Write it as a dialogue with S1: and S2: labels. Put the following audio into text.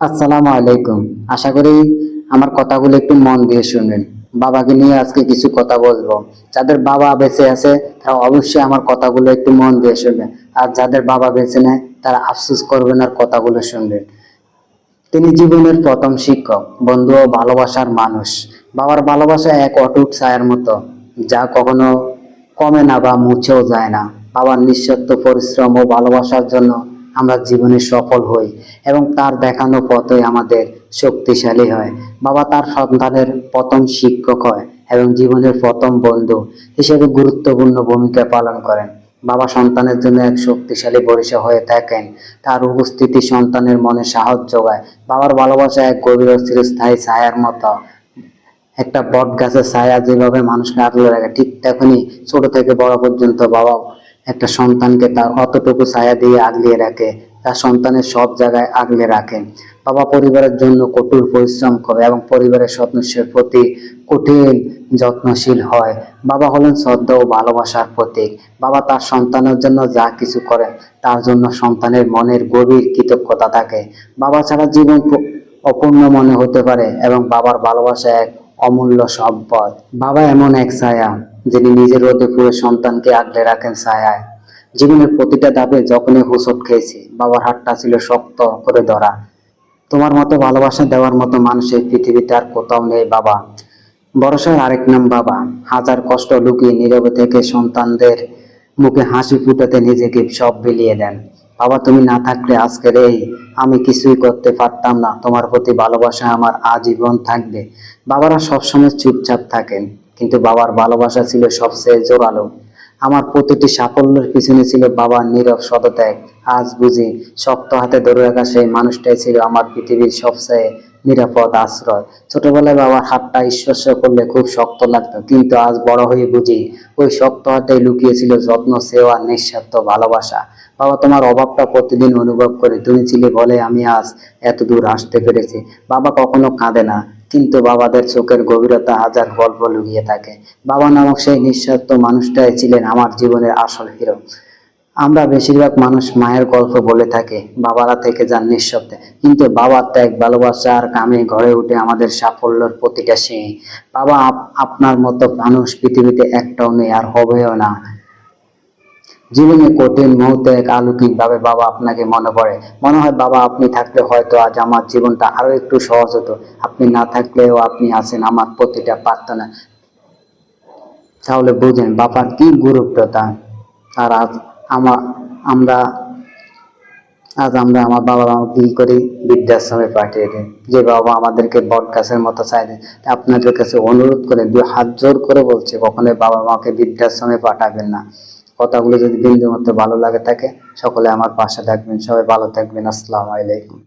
S1: আসসালামু আলাইকুম। আশা করি আমার কথাগুলো একটু মন দিয়ে শুনবেন। বাবাকে নিয়ে আজকে কিছু কথা বলব। যাদের বাবা বেঁচে আছে, তারা অবশ্যই আমার কথাগুলো একটু মন দিয়ে শুনবেন। আর যাদের বাবা বেঁচে নেয় তারা আফসোস করবেন আর কথাগুলো শুনবেন। তিনি জীবনের প্রথম শিক্ষক, বন্ধু ও ভালোবাসার মানুষ। বাবার ভালোবাসা এক অটুট ছায়ার মতো, যা কখনো কমে না বা মুছেও যায় না। বাবার নিঃস্বার্থ পরিশ্রম ও ভালোবাসার জন্য আমরা জীবনে সফল হই এবং তার দেখানো পথই আমাদের শক্তিশালী হয়। বাবা তার সন্তানের প্রথম শিক্ষক হয় এবং জীবনের প্রথম বন্ধু হিসেবে গুরুত্বপূর্ণ ভূমিকা পালন করেন। বাবা সন্তানের জন্য এক শক্তিশালী পরিষেবা হয়ে থাকেন। তার উপস্থিতি সন্তানের মনে সাহস যোগায়। বাবার ভালোবাসা এক গভীর ও চিরস্থায়ী ছায়ার মতো। একটা বট গাছের ছায়া যেভাবে মানুষকে আগলে রাখে, ঠিক তখনই ছোট থেকে বড় পর্যন্ত বাবা একটা সন্তানকে তার অতটুকু ছায়া দিয়ে আগলিয়ে রাখে, তার সন্তানের সব জায়গায় আগলে রাখে। বাবা পরিবারের জন্য কঠোর পরিশ্রম করে এবং পরিবারের সদস্যের প্রতি কঠিন যত্নশীল হয়। বাবা হলেন শ্রদ্ধা ও ভালোবাসার প্রতীক। বাবা তার সন্তানের জন্য যা কিছু করেন, তার জন্য সন্তানের মনের গভীর কৃতজ্ঞতা থাকে। বাবা ছাড়া জীবন অপূর্ণ মনে হতে পারে এবং বাবার ভালোবাসা এক অমূল্য সম্পদ বাবা এমন এক ছায়া, যিনি নিজের রোদে পুরো সন্তানকে আগলে রাখেন ছায়ায়। জীবনের প্রতিটা ধাপে যখনই হুসট খেয়েছি, বাবার হাতটা ছিল শক্ত করে ধরা। তোমার মতো ভালোবাসা দেওয়ার মতো মানুষ এই পৃথিবীতে আর কোথাও নেই, বাবা। বড়সার আরেক নাম বাবা। হাজার কষ্ট লুকিয়ে নীরবে থেকে সন্তানদের মুখে হাসি ফুটাতে নিজেকে সব বিলিয়ে দেন। বাবা, তুমি না থাকলে আজকের এই আমি কিছুই করতে পারতাম না। তোমার প্রতি ভালোবাসা আমার আজীবন থাকবে। বাবারা সবসময় চুপচাপ থাকেন, কিন্তু বাবার ভালোবাসা ছিল সবচেয়ে জোরালো। আমার প্রতিটি সাফল্যের পিছনে ছিল বাবার নীরব সতত্যাগ আজ বুঝি শক্ত হাতে ধরে রাখা সেই মানুষটাই ছিল আমার পৃথিবীর সবচেয়ে নিরাপদ আশ্রয়। ছোটবেলায় বাবার হাতটা স্পর্শ করলে খুব শক্ত লাগতো, কিন্তু আজ বড় হয়ে বুঝি ওই শক্ত হাতে লুকিয়েছিল যত্ন, সেবা, নিঃস্বার্থ ভালোবাসা। বাবা তোমার অভাবটা প্রতিদিন অনুভব করে তুমি ছিলে বলে আমি আজ এত দূর আসতে পেরেছি। বাবা কখনো কাঁদে না, কিন্তু বাবাদের চোখের গভীরতা হাজার গল্প লুকিয়ে থাকে। বাবা নামক সেই নিঃস্বার্থ মানুষটাই ছিলেন আমার জীবনের আসল হিরো। আমরা বেশিরভাগ মানুষ মায়ের গল্প বলে থাকি, বাবারা থেকে যান নিঃশব্দে। কিন্তু বাবার ত্যাগ ভালোবাসা আর কামে ঘরে উঠে আমাদের সাফল্যের প্রতিটা সিঁড়ি বাবা আপনার মতো মানুষ পৃথিবীতে একটাও নেই আর হবেও না। জীবনে কঠিন মুহূর্তে এক আলৌকিক ভাবে বাবা আপনাকে মনে পড়ে। মনে হয় বাবা আপনি থাকলে হয়তো আজ আমার জীবনটা আরও একটু সহজ হতো। আপনি না থাকলেও আপনি আছেন আমার প্রতিটা প্রার্থনা। তাহলে বুঝেন বাবার কি গুরুত্বতা। আর আজ আমার আমরা আজ আমরা আমার বাবা মা কি করি? বৃদ্ধাশ্রমে পাঠিয়ে দিই। যে বাবা আমাদেরকে বট গাছের মতো চাই দেয়। আপনাদের কাছে অনুরোধ করে দু হাত জোর করে বলছে, কখনো বাবা মাকে বৃদ্ধাশ্রমে পাঠাবেন না। কথাগুলো যদি বিন্দু মতো ভালো লাগে থাকে, সকলে আমার পাশে থাকবেন। সবাই ভালো থাকবেন। আসসালামু আলাইকুম।